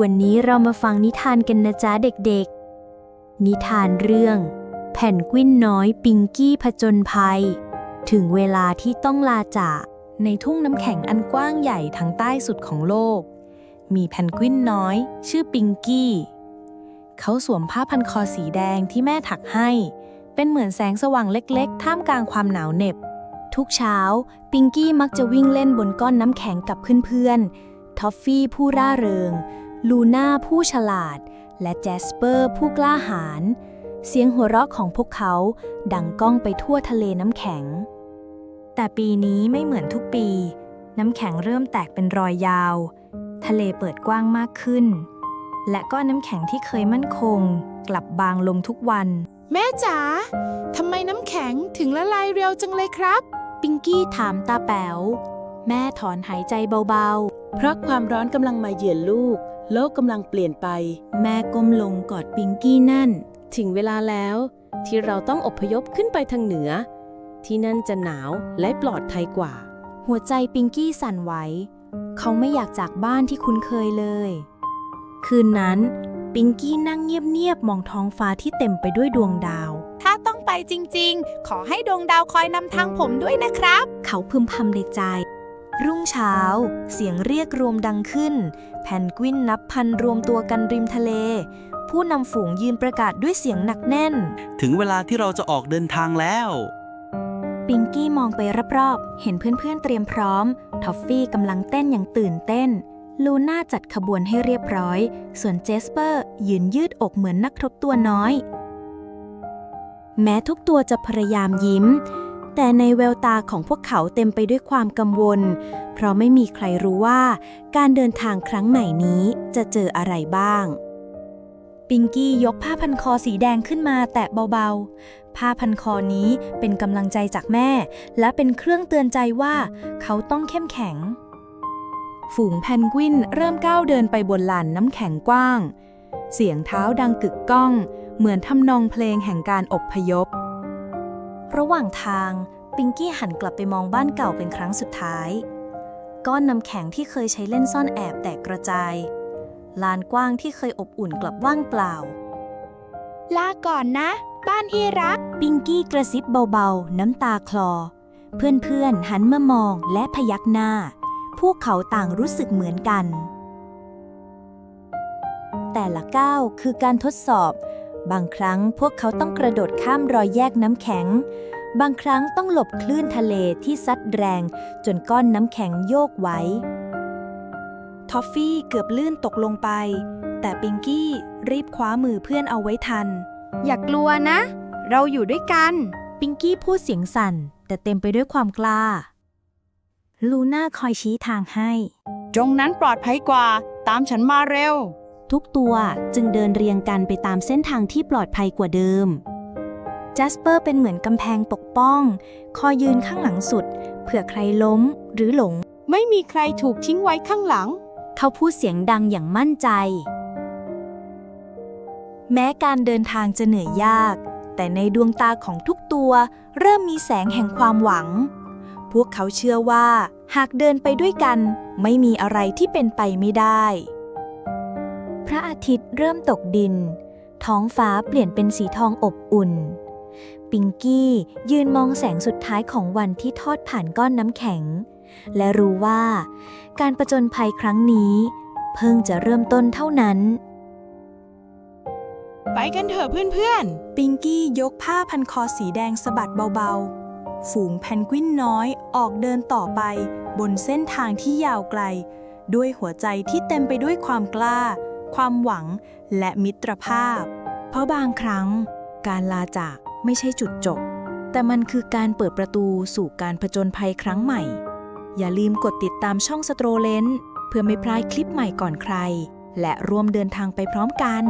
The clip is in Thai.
วันนี้เรามาฟังนิทานกันนะจ๊ะเด็กๆ นิทานเรื่อง แผ่นกวิ้นน้อยปิงกี้ผจญภัย ถึงเวลาที่ต้องลาจาก ในทุ่งน้ำแข็งอันกว้างใหญ่ทางใต้สุดของโลก มีแพนกวินน้อย ชื่อปิงกี้ เขาสวมผ้าพันคอสีแดงที่แม่ถักให้ เป็นเหมือนแสงสว่างเล็กๆ ท่ามกลางความหนาวเหน็บ ทุกเช้า ปิงกี้มักจะวิ่งเล่นบนก้อนน้ำแข็งกับเพื่อนๆ ทอฟฟี่ผู้ร่าเริง ลูน่าผู้ฉลาด และแจสเปอร์ผู้กล้าหาญ เสียงหัวเราะของพวกเขาดังก้องไปทั่วทะเลน้ำแข็ง แต่ปีนี้ไม่เหมือนทุกปี น้ำแข็งเริ่มแตกเป็นรอยยาว ทะเลเปิดกว้างมากขึ้น และก้อนน้ำแข็งที่เคยมั่นคง กลับบางลงทุกวัน แม่จ๋าทำไมน้ำแข็งถึงละลายเร็วจังเลยครับ ปิงกี้ถามตาแป๋ว แม่ถอนหายใจเบาเพราะความร้อนกำลังมาเยือนลูก โลกกำลังเปลี่ยนไปๆแม่ก้มลงกอดปิงกี้แน่น ถึงเวลาแล้ว ที่เราต้องอพยพขึ้นไปทางเหนือ ที่นั่นจะหนาวและปลอดภัยกว่า หัวใจปิงกี้สั่นไหว เขาไม่อยากจากบ้านที่คุ้นเคยเลย คืนนั้น ปิงกี้นั่งเงียบๆมองท้องฟ้าที่เต็มไปด้วยดวงดาว ถ้าต้องไปจริงๆ ขอให้ดวงดาวคอยนำทางผมด้วยนะครับ เขาพึมพำในใจ รุ่งเช้า เสียงเรียกรวมดังขึ้น แพนกวินนับพันรวมตัวกันริมทะเล ผู้นำฝูงยืนประกาศด้วยเสียงหนักแน่น ถึงเวลาที่เราจะออกเดินทางแล้ว ปิงกี้มองไปรอบๆ เห็นเพื่อนๆเตรียมพร้อม ทอฟฟี่กำลังเต้นอย่างตื่นเต้น ลูน่าจัดขบวนให้เรียบร้อย ส่วนเจสเปอร์ ยืนยืดอกเหมือนนักทบตัวน้อย แม้ทุกตัวจะพยายามยิ้ม แต่ในแววตาของพวกเขาเต็มไปด้วยความกังวล เพราะไม่มีใครรู้ว่าการเดินทางครั้งใหม่นี้จะเจออะไรบ้าง ปิงกี้ยกผ้าพันคอสีแดงขึ้นมาแตะเบาๆ ผ้าพันคอนี้เป็นกำลังใจจากแม่ และเป็นเครื่องเตือนใจว่าเขาต้องเข้มแข็ง ฝูงแพนกวินเริ่มก้าวเดินไปบนลานน้ำแข็งกว้าง เสียงเท้าดังกึกก้อง เหมือนทำนองเพลงแห่งการอบพยพ ระหว่างทาง ปิงกี้หันกลับไปมองบ้านเก่าเป็นครั้งสุดท้าย ก้อนน้ำแข็งที่เคยใช้เล่นซ่อนแอบแตกกระจาย ลานกว้างที่เคยอบอุ่นกลับว่างเปล่า ลาก่อนนะ บ้านที่รัก ปิงกี้กระซิบเบาๆ น้ำตาคลอ เพื่อนๆ หันมามองและพยักหน้า พวกเขาต่างรู้สึกเหมือนกัน แต่ละก้าวคือการทดสอบ บางครั้งพวกเขาต้องกระโดดข้ามรอยแยกน้ำแข็ง บางครั้งต้องหลบคลื่นทะเลที่ซัดแรง จนก้อนน้ำแข็งโยกไหวทอฟฟี่เกือบลื่นตกลงไป แต่ปิงกี้รีบคว้ามือเพื่อนเอาไว้ทัน อย่ากลัวนะ เราอยู่ด้วยกัน ปิงกี้พูดเสียงสั่น แต่เต็มไปด้วยความกล้า ลูน่าคอยชี้ทางให้ ตรงนั้นปลอดภัยกว่า ตามฉันมาเร็ว ทุกตัวจึงเดินเรียงกันไปตามเส้นทางที่ปลอดภัยกว่าเดิมจัสเปอร์เป็นเหมือนกำแพงปกป้อง คอยยืนข้างหลังสุด เผื่อใครล้มหรือหลง ไม่มีใครถูกทิ้งไว้ข้างหลัง เขาพูดเสียงดังอย่างมั่นใจ แม้การเดินทางจะเหนื่อยยาก แต่ในดวงตาของทุกตัว เริ่มมีแสงแห่งความหวัง พวกเขาเชื่อว่า หากเดินไปด้วยกัน ไม่มีอะไรที่เป็นไปไม่ได้ พระอาทิตย์เริ่มตกดิน ท้องฟ้าเปลี่ยนเป็นสีทองอบอุ่น ปิงกี้ยืนมองแสงสุดท้ายของวันที่ทอดผ่านก้อนน้ำแข็ง และรู้ว่า การประจนภัยครั้งนี้ เพิ่งจะเริ่มต้นเท่านั้น ไปกันเถอะเพื่อนปิงกี้ยกผ้าพันคอสีแดงสะบัดเบาๆ ฝูงแพนกวินน้อยออกเดินต่อไป บนเส้นทางที่ยาวไกล ด้วยหัวใจที่เต็มไปด้วยความกล้า ความหวัง และมิตรภาพ เพราะบางครั้ง การลาจากไม่ใช่จุดจบ แต่มันคือการเปิดประตูสู่การผจญภัยครั้งใหม่ อย่าลืมกดติดตามช่องสโตรเลนเพื่อไม่พลาดคลิปใหม่ก่อนใคร และร่วมเดินทางไปพร้อมกัน